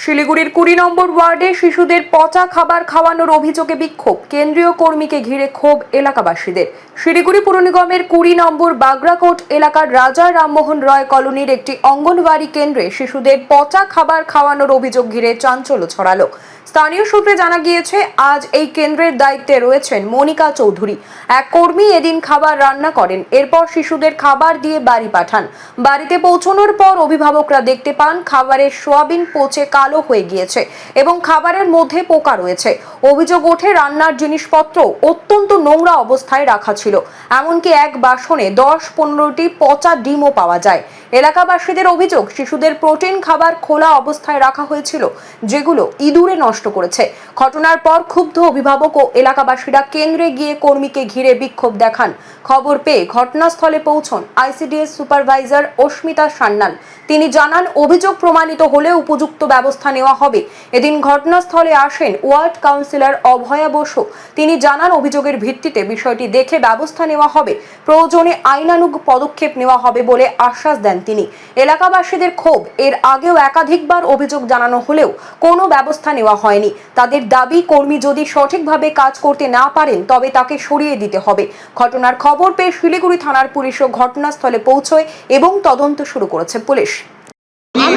শিলিগুড়ির কুড়ি নম্বর ওয়ার্ডে শিশুদের পচা খাবার খাওয়ানোর অভিযোগে বিক্ষোভ। কেন্দ্রীয় কর্মীকে ঘিরে ক্ষোভ এলাকাবাসীদের। শিলিগুড়ি পুর নিগমের কুড়ি নম্বর বাগরাকোট এলাকার রাজা রামমোহন রয় কলোনির একটি অঙ্গনওয়াড়ি কেন্দ্রে শিশুদের পচা খাবার খাওয়ানোর অভিযোগ ঘিরে চাঞ্চল্য ছড়ালো। স্থানীয় সূত্রে জানা গিয়েছে, আজ এই কেন্দ্রের দায়িত্বে রয়েছেন মনিকা চৌধুরী। এক কর্মী এদিন খাবার রান্না করেন। এরপর শিশুদের খাবার দিয়ে বাড়ি পাঠান। বাড়িতে পৌঁছানোর পর অভিভাবকরা দেখতে পান, খাবারের সোয়াবিন পচে কালো হয়ে গিয়েছে এবং খাবারের মধ্যে পোকা রয়েছে। অভিযোগ ওঠে রান্নার জিনিসপত্র অত্যন্ত নোংরা অবস্থায় রাখা ছিল। এমনকি এক বাসনে দশ পনেরোটি পচা ডিমও পাওয়া যায়। এলাকাবাসীদের অভিযোগ, শিশুদের প্রোটিন খাবার খোলা অবস্থায় রাখা হয়েছিল, যেগুলো ইঁদুরে নষ্ট করেছে। ঘটনার পর ক্ষুব্ধ অভিভাবক ও এলাকাবাসীরা কেন্দ্রে গিয়ে কর্মীকে ঘিরে বিক্ষোভ দেখান। খবর পেয়ে ঘটনাস্থলে পৌঁছন আইসিডিএস সুপারভাইজার অস্মিতা সান্যাল। তিনি জানান, অভিযোগ প্রমাণিত হলে উপযুক্ত ব্যবস্থা নেওয়া হবে। এদিন ঘটনাস্থলে আসেন ওয়ার্ড কাউন্সিলর অভয়া বসু। তিনি জানান, অভিযোগের ভিত্তিতে বিষয়টি দেখে ব্যবস্থা নেওয়া হবে, প্রয়োজনে আইনানুগ পদক্ষেপ নেওয়া হবে বলে আশ্বাস দেন তিনি। এলাকাবাসীদের ক্ষোভ, এর আগেও একাধিকবার অভিযোগ জানানো হলেও কোনো ব্যবস্থা নেওয়া হয়নি। তাদের দাবি, কর্মী যদি সঠিকভাবে কাজ করতে না পারেন, তবে তাকে সরিয়ে দিতে হবে। ঘটনার খবর পেয়ে শিলিগুড়ি থানার পুলিশও ঘটনাস্থলে পৌঁছয় এবং তদন্ত শুরু করেছে পুলিশ।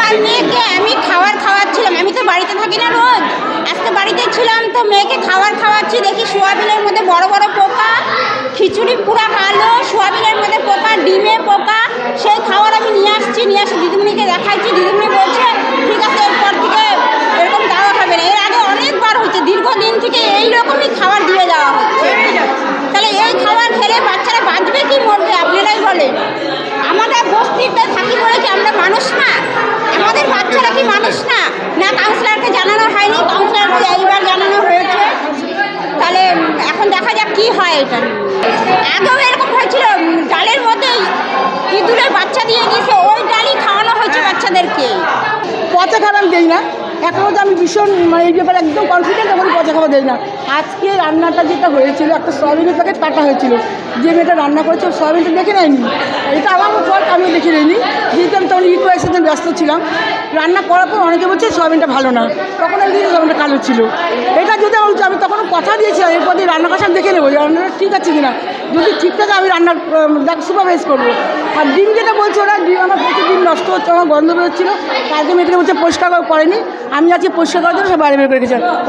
আমার মেয়েকে আমি খাবার খাওয়াচ্ছিলাম। আমি তো বাড়িতে থাকি না রোজ। আজকে বাড়িতে ছিলাম তো মেয়েকে খাবার খাওয়াচ্ছি। দেখি সোয়াবিনের মধ্যে বড় বড় পোকা, খিচুড়ি পুরা কালো, সোয়াবিনের মধ্যে পোকা, ডিমে পোকা, সেই খাবার আমি নিয়ে আসছি, নিয়ে আসি দিদিমণিকে দেখাচ্ছি দিদিমণি বলছে, ঠিক আছে, এরপর থেকে এরকম দেওয়া হবে না। এর আগে অনেকবার হচ্ছে দীর্ঘদিন থেকে এই রকমই খাবার দিয়ে দেওয়া হচ্ছে। তাহলে এই খাবার খেলে বাচ্চারা বাঁচবে কি মরবে, আপনারাই বলেন। আমাদের বস্তিতে থাকি বলে কি আমরা মানুষ না আমাদের বাচ্চারা কি মানুষ না না কাউন্সিলরকে জানানো হয়নি কাউন্সিলরকে এইবার জানানো হয়েছে তাহলে উম, এখন দেখা যাক কি হয় এটা আগেও এরকম হয়েছিল ডালের মধ্যে ইঁদুরের বাচ্চা দিয়ে দিয়েছে, ওই ডালই খাওয়ানো হয়েছে বাচ্চাদেরকে। পচা খাবার দেই না। এখনও তো আমি ভীষণ মানে এই ব্যাপারে একদম কনফিডেন্ট এখন পচা খাবার দিই না। আজকে রান্নাটা যেটা হয়েছিল, একটা সয়াবিনের প্যাকেট কাটা হয়েছিল। যে মেয়েটা রান্না করেছে সয়াবিনটা দেখে নেয়নি। এটা আমার ফল আমিও দেখে নিইনি যেহেতু আমি তখন ইকো অ্যাক্সিডেন্ট ব্যস্ত ছিলাম। রান্না করার পর অনেকে বলছে সয়াবিনটা ভালো না। তখন আমি দিয়েছি সয়াবিনটা কালো ছিল। এটা যদি আমি তখন কথা দিয়েছিলাম, এরপর দিয়ে রান্না কষা আমি দেখে নেব রান্নাটা ঠিক আছে কিনা। যদি ঠিক থাকে আমি রান্নার সুপারভাইজ করব। আর ডিম যেটা বলছে ওরা, ডিম আমার প্রচুর ডিম নষ্ট হচ্ছে, আমার গন্ধ বেরোচ্ছিলো কালকে মেয়েটাকে বলছে পরিষ্কার করে করেনি। আমি আজকে পরিষ্কার করার জন্য সব বাইরে বের করে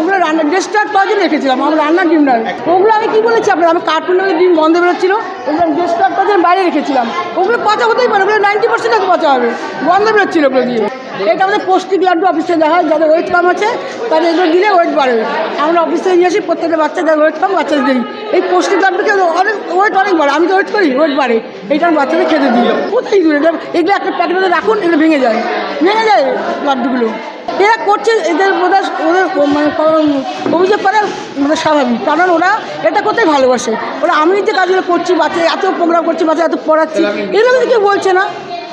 ওগুলো রান্না ডেস্টার্ট করার জন্য রেখেছিলাম, আমার রান্নার ডিম নয়। ওগুলো আমি কী বলেছি আপনার আমি কার্টুনের ডিম গন্ধ বেরোচ্ছিলো ওগুলো ডেস্টার্ট করার জন্য বাইরে রেখেছিলাম। ওগুলো পচা হতেই পারে, ওগুলো নাইনটি পার্সেন্ট পচা হবে। গন্ধ বেরোচ্ছিলো ওগুলো দিয়ে। এটা আমাদের পৌষ্টিক লাড্ডু অফিসে দেখা হয়, যাদের ওয়েট কম আছে, তাদের এগুলো দিলে ওয়েট বাড়বে আমরা অফিসে নিয়ে আসি, প্রত্যেকটা বাচ্চাদের ওয়েট কম, বাচ্চাদের দিই। এই পৌষ্টিক লাড্ডুকে অনেক ওয়েট অনেক বাড়ে। আমি তো ওয়েট করি ওয়েট বাড়ে। এইটা আমি বাচ্চাদের খেতে দিই। কোথায় দূরে এগুলো একটা প্যাকেটে রাখুন, এগুলো ভেঙে যায়। ভেঙে যায় লাড্ডুগুলো। এরা করছে, এদের বোধহয় ওদের মানে অভিযোগ করা মানে স্বাভাবিক। কারণ ওরা এটা করতে ভালোবাসে। ওরা আমি যে কাজগুলো করছি বাচ্চা এত প্রোগ্রাম করছি বাচ্চা এত পড়াচ্ছি, এগুলো কেউ বলছে না।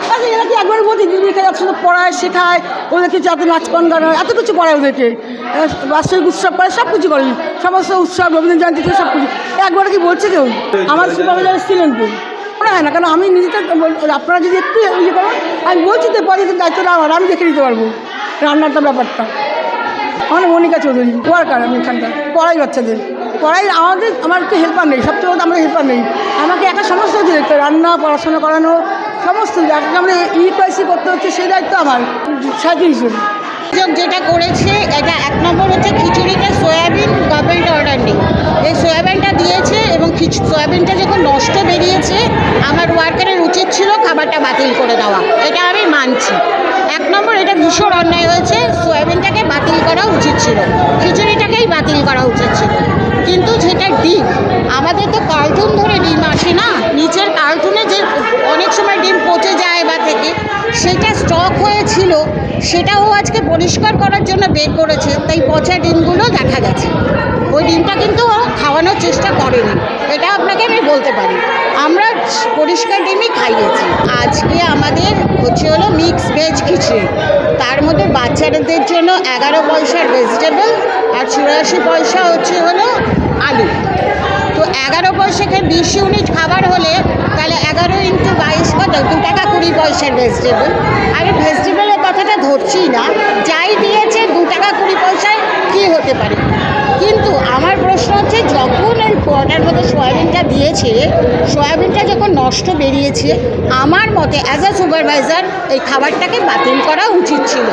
আচ্ছা এরা কি একবার বলছি এখানে একসাথে পড়ায় শেখায় ওদেরকে যাতে নাচ গান হয়, এত কিছু পড়ায় ওদেরকে? বাৎসরিক উৎসব করে সব কিছু করে। সমস্ত উৎসব রবীন্দ্র জয়ন্তী সব কিছু একবার কি বলছে কেউ? আমার সুপারভাইজার ছিলেন তো হয় না কারণ আমি বল- আপনারা যদি একটু ইয়ে করেন আমি বলছি তো পরে দায়িত্বটা আমার আমি দেখে নিতে পারব রান্নাটা ব্যাপারটা। আমার মনিকা চৌধুরী ওয়ার্কার আমি এখানকার পড়াই বাচ্চাদের। পড়াই আমাদের আমার একটু হেল্পার নেই সবচেয়ে বড় আমাদের হেল্পার নেই। আমাকে একটা কিছু দেখতে রান্না পড়াশোনা করানো সমস্ত আমরা ইউপিআইসি করতে হচ্ছে, সেই দায়িত্ব আমার হিসেবে। যেটা করেছে, এটা এক নম্বর হচ্ছে খিচুড়িতে সয়াবিন গভর্নমেন্ট অর্ডার নেই এই সয়াবিনটা দিয়েছে এবং সয়াবিনটা যখন নষ্ট বেরিয়েছে, আমার ওয়ার্কারের উচিত ছিল খাবারটা বাতিল করে দেওয়া। এটা আমি মানছি। এক নম্বর, এটা ভীষণ অন্যায় হয়েছে। সয়াবিনটাকে বাতিল করা উচিত ছিল। খিচুড়িটাকেই বাতিল করা উচিত ছিল। কিন্তু যেটা ডিম আমাদের তো কার্টুন ধরে ডিম আসে না নিচের কার্টুনে যে অনেক সময় ডিম পচে যায় বা থেকে সেটা স্টক হয়েছিল, সেটাও আজকে পরিষ্কার করার জন্য বের করেছে, তাই পচা ডিমগুলো দেখা গেছে। ওই ডিমটা কিন্তু খাওয়ানোর চেষ্টা করেনি, এটা আপনাকে আমি বলতে পারি। আমরা পরিষ্কার ডিমই খাইয়েছি। আজকে আমাদের হচ্ছে হলো মিক্স ভেজ খিচুড়ি। তার মধ্যে বাচ্চাদের জন্য এগারো পয়সার ভেজিটেবল আর চুরাশি পয়সা হচ্ছে হলো আলু। এগারো পয়সাকে বিশ ইউনিট খাবার হলে তাহলে এগারো ইন্টু বাইশ কত? দু টাকা কুড়ি পয়সার ভেজিটেবল আমি ভেজিটেবলের কথাটা ধরছি না। যাই দিয়েছে দু টাকা কুড়ি পয়সায় কী হতে পারে? কিন্তু আমার ওটার মধ্যে সয়াবিনটা দিয়েছে, সয়াবিনটা যখন নষ্ট বেরিয়েছে, আমার মতে অ্যাজ আ সুপারভাইজার এই খাবারটাকে বাতিল করা উচিত ছিল।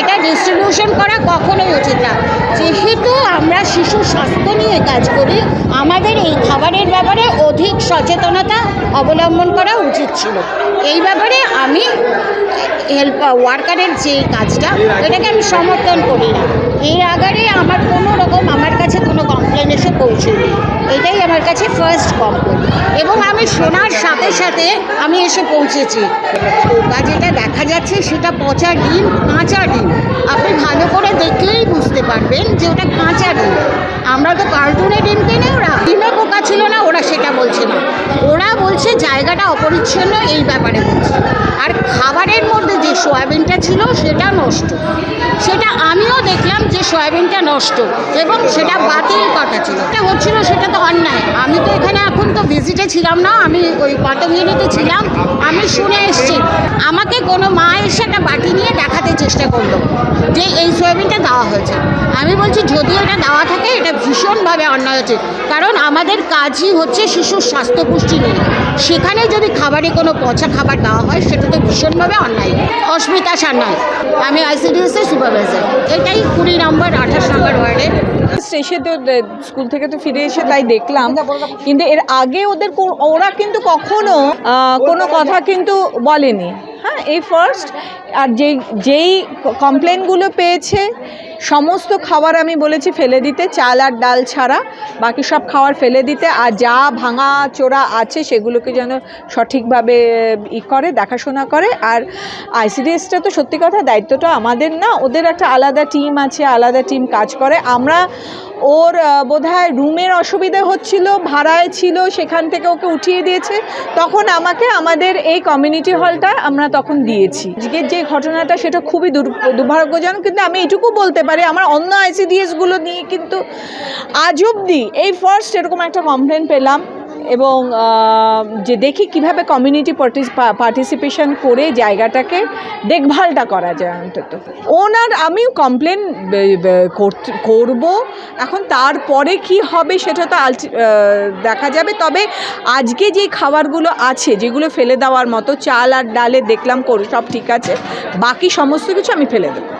এটা ডিস্ট্রিবিউশন করা কখনোই উচিত না। যেহেতু আমরা শিশু স্বাস্থ্য নিয়ে কাজ করি, আমাদের এই খাবারের ব্যাপারে অধিক সচেতনতা অবলম্বন করা উচিত ছিল। এই ব্যাপারে আমি হেল্প ওয়ার্কারের যে কাজটা, এটাকে আমি সমর্থন করি না। এর আগারে আমার কোনো রকম, আমার কাছে কোনো কমপ্লেন এসে পৌঁছয়নি এটাই আমার কাছে ফার্স্ট কমপ্লেন এবং আমি শোনার সাথে সাথে আমি এসে পৌঁছেছি। ওটা যেটা দেখা যাচ্ছে সেটা পচা ডিম, কাঁচা ডিম। আপনি ভালো করে দেখলেই বুঝতে পারবেন যে ওটা কাঁচা ডিম। আমরা তো কার্টুনে ডিম কিনে, ওরা ডিমে পোকা ছিল না, ওরা সেটা বলছে না। ওরা বলছে জায়গাটা অপরিচ্ছন্ন, এই ব্যাপারে বলছে। আর খাবারের মধ্যে যে সয়াবিনটা ছিল সেটা নষ্ট। সেটা আমিও দেখলাম যে সয়াবিনটা নষ্ট এবং সেটা বাতিল করা ছিল। এটা হচ্ছিল সেটা তো অন্যায়। আমি তো এখানে এখন তো ভিজিটে ছিলাম না, আমি ওই পটমিনিতে ছিলাম। আমি শুনে এসেছি। আমাকে কোনো মা এসে একটা বাটি নিয়ে দেখাতে চেষ্টা করল যে এই সয়াবিনটা দেওয়া হয়েছে। আমি বলছি, যদি এটা দেওয়া থাকে, এটা ভীষণভাবে অন্যায় হচ্ছে কারণ আমাদের কাজই হচ্ছে শিশুর স্বাস্থ্য পুষ্টি নিয়ে। সেখানে যদি খাবারে কোনো পচা খাবার দেওয়া হয়, সেটা তো ভীষণভাবে অন্যায়। অস্মিতা সান্যাল। আমি আইসিডিএসের সুপারভাইজার এটাই কুড়ি নম্বর আঠাশ নম্বর ওয়ার্ডে এসে তো স্কুল থেকে তো ফিরে এসে তাই দেখলাম। কিন্তু এর আগে ওদের ওরা কিন্তু কখনো কোনো কথা কিন্তু বলেনি। হ্যাঁ এই ফার্স্ট আর যেই যেই কমপ্লেনগুলো পেয়েছে, সমস্ত খাবার আমি বলেছি ফেলে দিতে, চাল আর ডাল ছাড়া, বাকি সব খাবার ফেলে দিতে, আর যা ভাঙা চোরা আছে সেগুলোকে যেন সঠিকভাবে, ই করে, দেখাশোনা করে। আর আইসিডিএসটা তো সত্যি কথা, দায়িত্বটা আমাদের না, ওদের একটা আলাদা টিম আছে, আলাদা টিম কাজ করে। আমরা ওর বোধহয় রুমের অসুবিধা হচ্ছিল, ভাড়ায় ছিল, সেখান থেকে ওকে উঠিয়ে দিয়েছে। তখন আমাকে আমাদের এই কমিউনিটি হলটা আমরা তখন দিয়েছি। আজকের যে ঘটনাটা, সেটা খুবই দুর, দুর্ভাগ্যজনক, কিন্তু আমি এটুকু বলতে পারি, আমার অন্য আইসিডিএসগুলো নিয়ে কিন্তু আজ অব্দি এই ফার্স্ট এরকম একটা কমপ্লেন পেলাম। এবং যে দেখি কীভাবে কমিউনিটি পার্টিসিপেশন করে জায়গাটাকে দেখভালটা করা যায় অন্তত। ওনার আমি কমপ্লেন করব। এখন তারপরে কি হবে সেটা তো দেখা যাবে। তবে আজকে যে খাবারগুলো আছে, যেগুলো ফেলে দেওয়ার মতো চাল আর ডালে দেখলাম সব ঠিক আছে। বাকি সমস্ত কিছু আমি ফেলে দেবো।